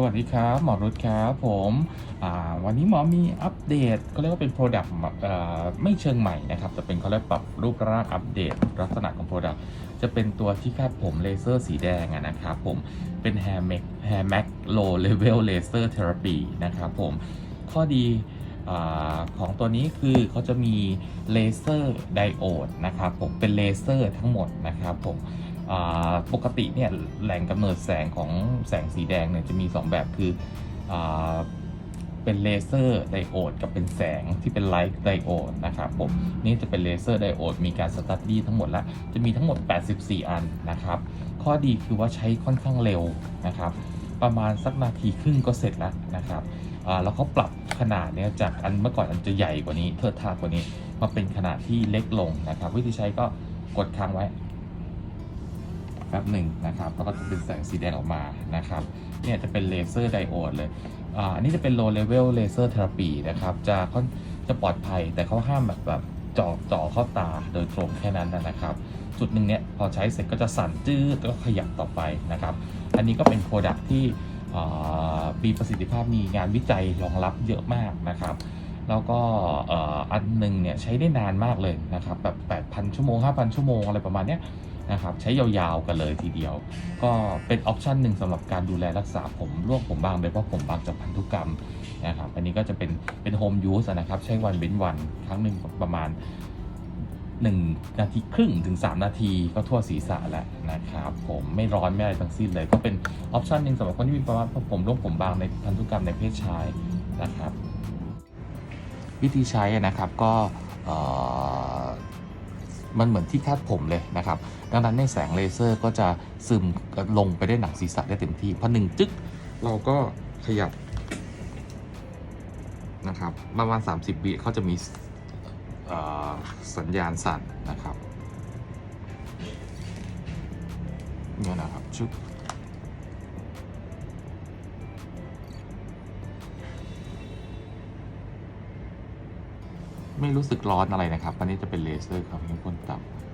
สวัสดีครับ หมอรุตครับผมวันนี้หมอมีอัปเดตก็เรียกว่าเป็น Product เอ่อไม่เชิงใหม่นะครับแต่เป็นเขาเรียกปรับรูปร่างอัปเดต ลักษณะของ Product จะเป็นตัวที่คาดผมเลเซอร์สีแดงนะครับผมเป็น Hair Mac Hair Mac Low Level Laser Therapy นะครับผมข้อดีอของตัวนี้คือเขาจะมีเลเซอร์ไดโอดนะครับผมเป็นเลเซอร์ทั้งหมดนะครับผม ปกติเนี่ยแหล่งกำเนิดแสงของแสงสีแดงเนี่ยจะมี 2 แบบคืออเป็นเลเซอร์ไดโอดกับเป็นแสงที่เป็นไลท์ไดโอดนะครับผมนี่จะเป็นเลเซอร์ไดโอดมีการสตัดดี้ทั้งหมดแล้ว จะมีทั้งหมด 84 อันนะครับ ข้อดีคือว่าใช้ค่อนข้างเร็วนะครับ ประมาณสักนาทีครึ่งก็เสร็จแล้วนะครับแล้วเขาปรับขนาดเนี่ยจากอันเมื่อก่อนอันจะใหญ่กว่านี้เทิดทากว่านี้มาเป็นขนาดที่เล็กลงนะครับ วิธีใช้ก็กดค้างไว้ แป๊บหนึ่งนะครับแล้วก็จะเป็นแสงสีแดงออกมานะครับเนี่ยจะเป็นเลเซอร์ไดโอดเลยอ่าอันนี้จะเป็น low level laser therapy นะครับจะค่อนจะปลอดภัยแต่เขาห้ามแบบแบบจาะจาะเข้าตาโดยตรงแค่นั้นนะครับ จุดหนึ่งเนี่ยพอใช้เสร็จก็จะสั่นจืดแล้วก็ขยับต่อไปนะครับ อันนี้ก็เป็นโปรดักที่มีประสิทธิภาพมีงานวิจัยรองรับเยอะมากนะครับ แล้วก็อันหนึ่งเนี่ยใช้ได้นานมากเลยนะครับแบบ 8,000 ชั่วโมง 5,000 ชั่วโมงอะไรประมาณเนี้ย นะครับใช้ยาวๆกันเลยทีเดียว ก็เป็นออปชันหนึ่งสำหรับการดูแลรักษาผมร่วงผมบางโดยเฉพาะผมบางจากพันธุกรรมนะครับอันนี้ก็จะเป็นเป็นโฮมยูสนะครับใช้วันเว้นวันครั้งหนึ่งประมาณ 1 นาทีครึ่งถึง 3 นาทีก็ทั่วศีรษะแล้วนะครับผมไม่ร้อนไม่อะไรทั้งสิ้นเลย ก็เป็นออปชันหนึ่งสำหรับคนที่มีภาวะผมร่วงผมบางในพันธุกรรมในเพศชายนะครับ วิธีใช้นะครับก็เอ่อ มันเหมือนที่คาดผมเลยนะครับ ดังนั้นในแสงเลเซอร์ก็จะซึมลงไปได้หนังศีรษะได้เต็มที่พอหนึ่งจึ๊กเราก็ขยับนะครับประมาณ 30วิเขาจะมีสัญญาณสั่นนะครับเนี่ยนะครับชึบ ไม่รู้สึกร้อนอะไรนะครับ อันนี้จะเป็นเลเซอร์ครับที่พ่นต่ำ